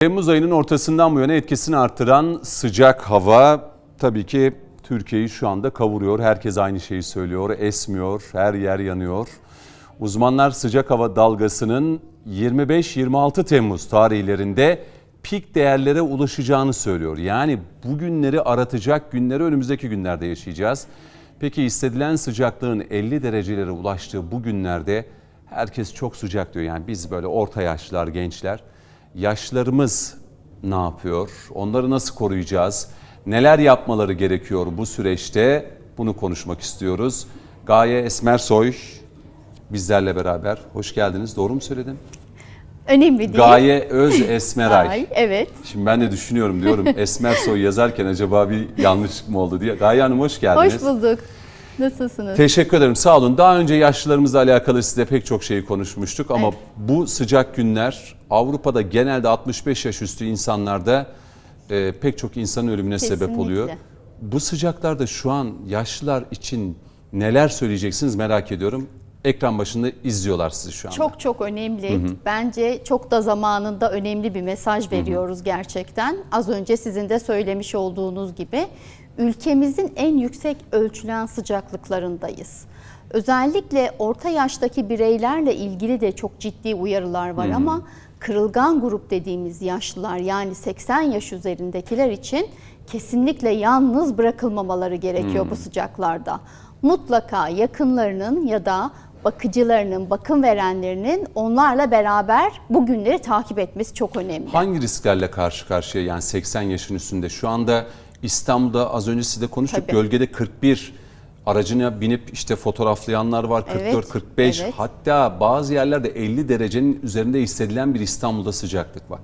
Temmuz ayının ortasından bu yana etkisini artıran sıcak hava tabii ki Türkiye'yi şu anda kavuruyor. Herkes aynı şeyi söylüyor. Esmiyor, her yer yanıyor. Uzmanlar sıcak hava dalgasının 25-26 Temmuz tarihlerinde pik değerlere ulaşacağını söylüyor. Yani bugünleri aratacak günleri önümüzdeki günlerde yaşayacağız. Peki hissedilen sıcaklığın 50 derecelere ulaştığı bu günlerde herkes çok sıcak diyor. Yani biz böyle orta yaşlılar, gençler yaşlarımız ne yapıyor? Onları nasıl koruyacağız? Neler yapmaları gerekiyor bu süreçte? Bunu konuşmak istiyoruz. Gaye Esmersoy bizlerle beraber. Hoş geldiniz. Doğru mu söyledim? Önemli değil. Gaye Öz Esmeray. Ay, evet. Şimdi ben de düşünüyorum diyorum Esmersoy yazarken acaba bir yanlışlık mı oldu diye. Gaye Hanım hoş geldiniz. Hoş bulduk. Nasılsınız? Teşekkür ederim sağ olun. Daha önce yaşlılarımızla alakalı size pek çok şeyi konuşmuştuk ama Evet. bu sıcak günler Avrupa'da genelde 65 yaş üstü insanlarda e, pek çok insanın ölümüne sebep Kesinlikle. oluyor. Bu sıcaklarda şu an yaşlılar için neler söyleyeceksiniz merak ediyorum. Ekran başında izliyorlar sizi şu anda. Çok çok önemli. Bence çok da zamanında önemli bir mesaj veriyoruz gerçekten. Az önce sizin de söylemiş olduğunuz gibi ülkemizin en yüksek ölçülen sıcaklıklarındayız. Özellikle orta yaştaki bireylerle ilgili de çok ciddi uyarılar var ama kırılgan grup dediğimiz yaşlılar yani 80 yaş üzerindekiler için kesinlikle yalnız bırakılmamaları gerekiyor bu sıcaklarda. Mutlaka yakınlarının ya da bakıcılarının, bakım verenlerinin onlarla beraber bu günleri takip etmesi çok önemli. Hangi risklerle karşı karşıya yani 80 yaşın üstünde şu anda İstanbul'da az önce size konuştuk Tabii. gölgede 41 aracına binip işte fotoğraflayanlar var 44 Evet, 45 evet. hatta bazı yerlerde 50 derecenin üzerinde hissedilen bir İstanbul'da sıcaklık var.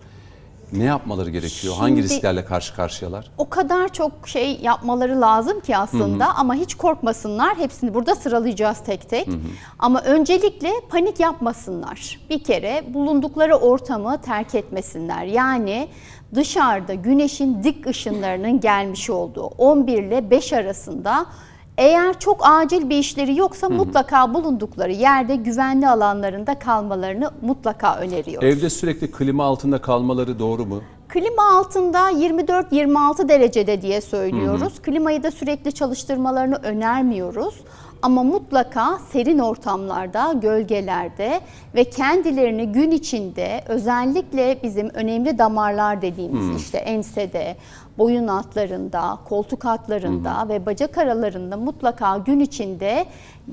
Ne yapmaları gerekiyor? Hangi Şimdi- risklerle karşı karşıyalar? O kadar çok şey yapmaları lazım ki aslında ama hiç korkmasınlar. Hepsini burada sıralayacağız tek tek. Ama öncelikle panik yapmasınlar. Bir kere bulundukları ortamı terk etmesinler. Yani dışarıda güneşin dik ışınlarının gelmiş olduğu 11 ile 5 arasında eğer çok acil bir işleri yoksa mutlaka bulundukları yerde güvenli alanlarında kalmalarını mutlaka öneriyoruz. Evde sürekli klima altında kalmaları doğru mu? Klima altında 24-26 derecede diye söylüyoruz. Klimayı da sürekli çalıştırmalarını önermiyoruz. Ama mutlaka serin ortamlarda, gölgelerde ve kendilerini gün içinde özellikle bizim önemli damarlar dediğimiz işte ensede, boyun altlarında, koltuk altlarında ve bacak aralarında mutlaka gün içinde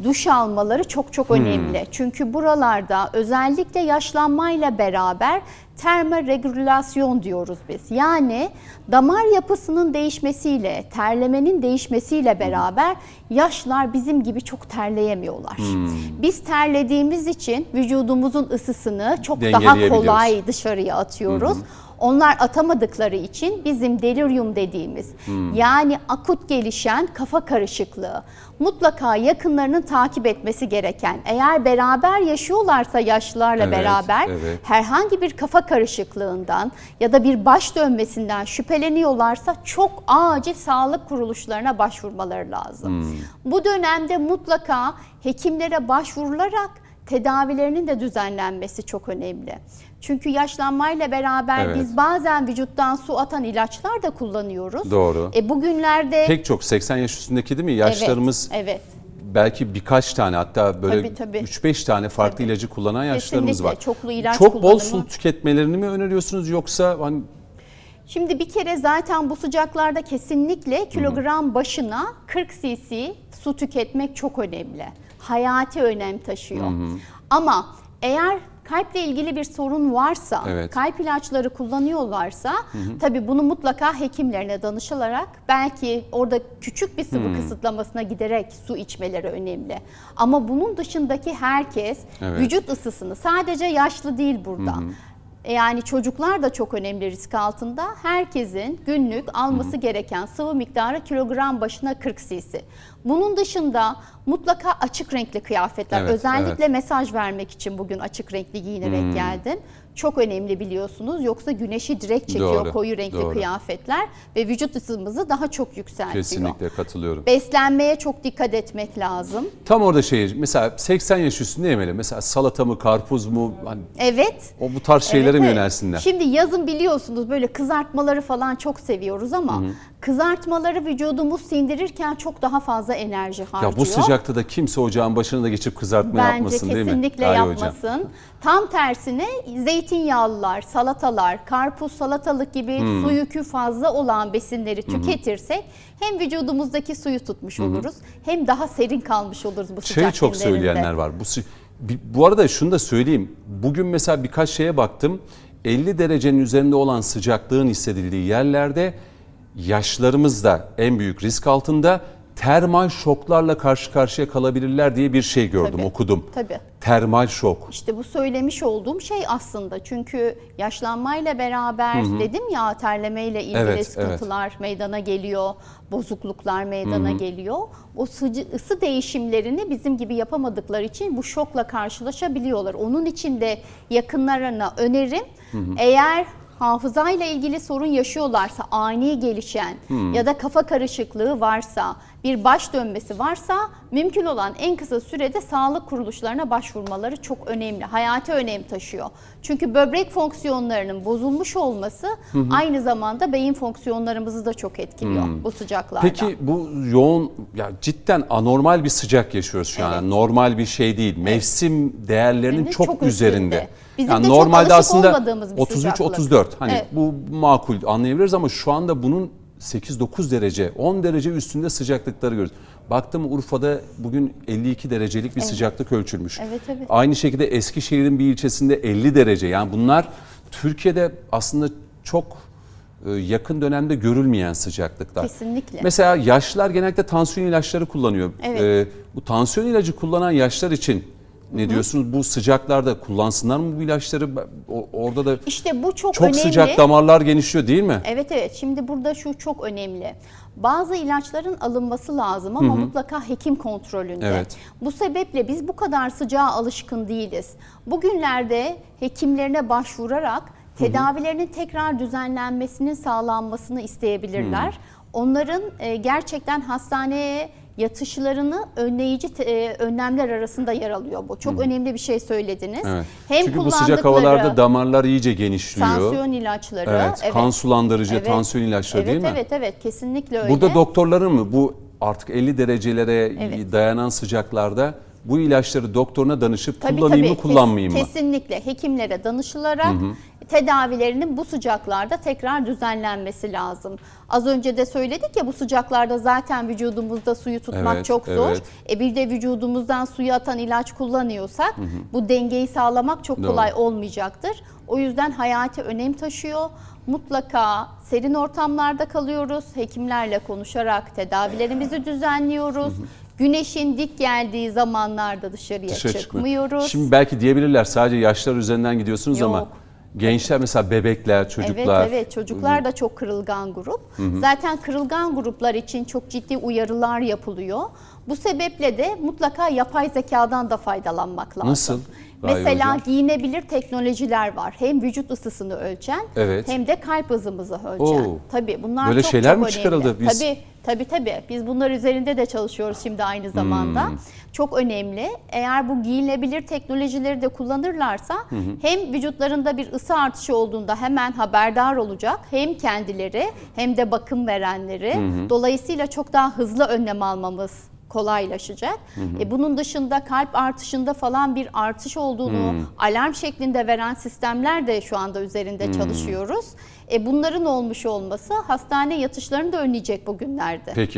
duş almaları çok çok önemli. Çünkü buralarda özellikle yaşlanmayla beraber termoregülasyon diyoruz biz. Yani damar yapısının değişmesiyle, terlemenin değişmesiyle beraber yaşlar bizim gibi çok terleyemiyorlar. Biz terlediğimiz için vücudumuzun ısısını çok daha kolay dışarıya atıyoruz. Onlar atamadıkları için bizim delirium dediğimiz yani akut gelişen kafa karışıklığı mutlaka yakınlarının takip etmesi gereken eğer beraber yaşıyorlarsa yaşlılarla Evet, beraber evet. herhangi bir kafa karışıklığından ya da bir baş dönmesinden şüpheleniyorlarsa çok acil sağlık kuruluşlarına başvurmaları lazım. Bu dönemde mutlaka hekimlere başvurularak tedavilerinin de düzenlenmesi çok önemli. Çünkü yaşlanmayla beraber Evet. biz bazen vücuttan su atan ilaçlar da kullanıyoruz. Doğru. E bugünlerde Pek çok 80 yaş üstündeki değil mi? Yaşlarımız Evet, evet. belki birkaç tane hatta böyle Tabii, tabii. 3-5 tane farklı Tabii. ilacı kullanan yaşlarımız Kesinlikle, var. çoklu ilaç Çok bol su tüketmelerini mi öneriyorsunuz yoksa hani Şimdi bir kere zaten bu sıcaklarda kesinlikle kilogram başına 40 cc su tüketmek çok önemli. Hayati önem taşıyor. Ama eğer kalple ilgili bir sorun varsa, Evet. kalp ilaçları kullanıyorlarsa tabii bunu mutlaka hekimlerine danışılarak belki orada küçük bir sıvı kısıtlamasına giderek su içmeleri önemli. Ama bunun dışındaki herkes Evet. vücut ısısını sadece yaşlı değil burada. Yani çocuklar da çok önemli risk altında. Herkesin günlük alması gereken sıvı miktarı kilogram başına 40 cc. Bunun dışında mutlaka açık renkli kıyafetler. Evet, Özellikle mesaj vermek için bugün açık renkli giyinerek geldim. Çok önemli biliyorsunuz. Yoksa güneşi direkt çekiyor Doğru, koyu renkli doğru. kıyafetler ve vücut ısımızı daha çok yükseltiyor. Kesinlikle katılıyorum. Beslenmeye çok dikkat etmek lazım. Tam orada şey mesela 80 yaş üstünde yemeli. Mesela salata mı, karpuz mu? Hani Evet. o bu tarz şeylere Evet, mi evet. yönelsinler? Şimdi yazın biliyorsunuz böyle kızartmaları falan çok seviyoruz ama kızartmaları vücudumuz sindirirken çok daha fazla enerji harcıyor. Ya bu sıcakta da kimse ocağın başına da geçip kızartma Bence yapmasın değil mi? kesinlikle Gaye Hocam? yapmasın. Tam tersine zeytinyağlılar, salatalar, karpuz, salatalık gibi Hmm. su yükü fazla olan besinleri tüketirsek hem vücudumuzdaki suyu tutmuş oluruz hem daha serin kalmış oluruz bu sıcak Şeyi çok söyleyenler var. Bu bu arada şunu da söyleyeyim. Bugün mesela birkaç şeye baktım. 50 derecenin üzerinde olan sıcaklığın hissedildiği yerlerde yaşlarımız da en büyük risk altında termal şoklarla karşı karşıya kalabilirler diye bir şey gördüm, Tabii, okudum. tabii. Termal şok. İşte bu söylemiş olduğum şey aslında çünkü yaşlanmayla beraber dedim ya terlemeyle ilgili Evet, sıkıntılar meydana geliyor, bozukluklar meydana geliyor. O sıcı, ısı değişimlerini bizim gibi yapamadıkları için bu şokla karşılaşabiliyorlar. Onun için de yakınlarına önerim eğer hafızayla ilgili sorun yaşıyorlarsa, ani gelişen ya da kafa karışıklığı varsa, bir baş dönmesi varsa mümkün olan en kısa sürede sağlık kuruluşlarına başvurmaları çok önemli. Hayati önem taşıyor. Çünkü böbrek fonksiyonlarının bozulmuş olması aynı zamanda beyin fonksiyonlarımızı da çok etkiliyor bu sıcaklarda. Peki bu yoğun ya cidden anormal bir sıcak yaşıyoruz şu an. Evet. Normal bir şey değil. Mevsim değerlerinin Hem de çok, çok üzerinde. üstünde. Bizim Yani de çok normalde alışık aslında olmadığımız bir 33 sıcaklık. 34 hani Evet. bu makul anlayabiliriz ama şu anda bunun 8-9 derece, 10 derece üstünde sıcaklıkları görüyoruz. Baktım Urfa'da bugün 52 derecelik bir sıcaklık ölçülmüş. Evet, evet. Aynı şekilde Eskişehir'in bir ilçesinde 50 derece. Yani bunlar Türkiye'de aslında çok e, yakın dönemde görülmeyen sıcaklıklar. Kesinlikle. Mesela yaşlılar genellikle tansiyon ilaçları kullanıyor. Evet. Ee, bu tansiyon ilacı kullanan yaşlar için ne diyorsunuz? Bu sıcaklarda kullansınlar mı bu ilaçları? O- Orada da İşte bu çok, çok önemli. sıcak damarlar genişliyor değil mi? Evet evet şimdi burada şu çok önemli. Bazı ilaçların alınması lazım ama mutlaka hekim kontrolünde. Evet. Bu sebeple biz bu kadar sıcağa alışkın değiliz. Bugünlerde hekimlerine başvurarak tedavilerinin tekrar düzenlenmesinin sağlanmasını isteyebilirler. Onların e, gerçekten hastaneye yatışlarını önleyici e, önlemler arasında yer alıyor bu. Çok önemli bir şey söylediniz. Evet. Hem Çünkü bu sıcak havalarda damarlar iyice genişliyor. tansiyon ilaçları, Evet, kan sulandırıcı, Evet. tansiyon ilaçları evet, değil mi? Evet evet kesinlikle öyle. Burada doktorların mı bu artık 50 derecelere Evet. dayanan sıcaklarda bu ilaçları doktoruna danışıp Tabii, kullanayım tabii, mı kullanmayayım kes- mı? Kesinlikle hekimlere danışılarak tedavilerinin bu sıcaklarda tekrar düzenlenmesi lazım. Az önce de söyledik ya bu sıcaklarda zaten vücudumuzda suyu tutmak Evet, çok zor. evet. E bir de vücudumuzdan suyu atan ilaç kullanıyorsak bu dengeyi sağlamak çok Doğru. kolay olmayacaktır. O yüzden hayati önem taşıyor. Mutlaka serin ortamlarda kalıyoruz. Hekimlerle konuşarak tedavilerimizi düzenliyoruz. Güneşin dik geldiği zamanlarda dışarıya Dışarı çıkmıyor. çıkmıyoruz. Şimdi belki diyebilirler sadece yaşlar üzerinden gidiyorsunuz Yok. ama gençler mesela bebekler, çocuklar. Evet evet çocuklar da çok kırılgan grup. Zaten kırılgan gruplar için çok ciddi uyarılar yapılıyor. Bu sebeple de mutlaka yapay zekadan da faydalanmak lazım. Nasıl? Gaye Mesela giyinebilir teknolojiler var. Hem vücut ısısını ölçen Evet. hem de kalp hızımızı ölçen. Oo. Tabii bunlar Böyle çok şeyler çok mi önemli. çıkarıldı? Biz- Tabii tabii tabii. Biz bunlar üzerinde de çalışıyoruz şimdi aynı zamanda. Hmm. Çok önemli. Eğer bu giyilebilir teknolojileri de kullanırlarsa hem vücutlarında bir ısı artışı olduğunda hemen haberdar olacak. Hem kendileri hem de bakım verenleri. Dolayısıyla çok daha hızlı önlem almamız kolaylaşacak. E, bunun dışında kalp artışında falan bir artış olduğunu alarm şeklinde veren sistemler de şu anda üzerinde çalışıyoruz. E, bunların olmuş olması hastane yatışlarını da önleyecek bugünlerde. Peki.